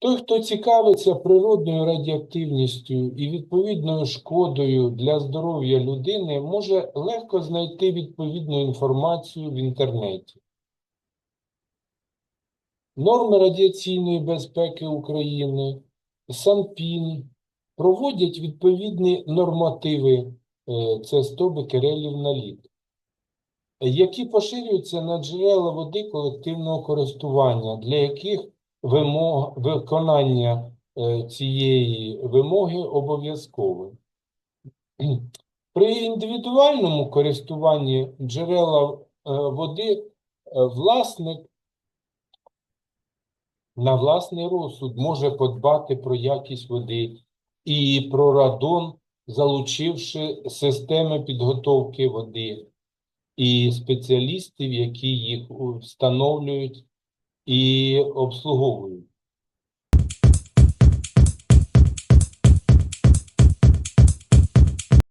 Той, хто цікавиться природною радіоактивністю і відповідною шкодою для здоров'я людини, може легко знайти відповідну інформацію в інтернеті. Норми радіаційної безпеки України, СанПін проводять відповідні нормативи, е, це 100 бекерелів на літр, які поширюються на джерела води колективного користування, для яких вимог, виконання е, цієї вимоги обов'язкове. При індивідуальному користуванні джерела е, води е, власник на власний розсуд може подбати про якість води і про радон, залучивши системи підготовки води і спеціалістів, які їх встановлюють і обслуговують.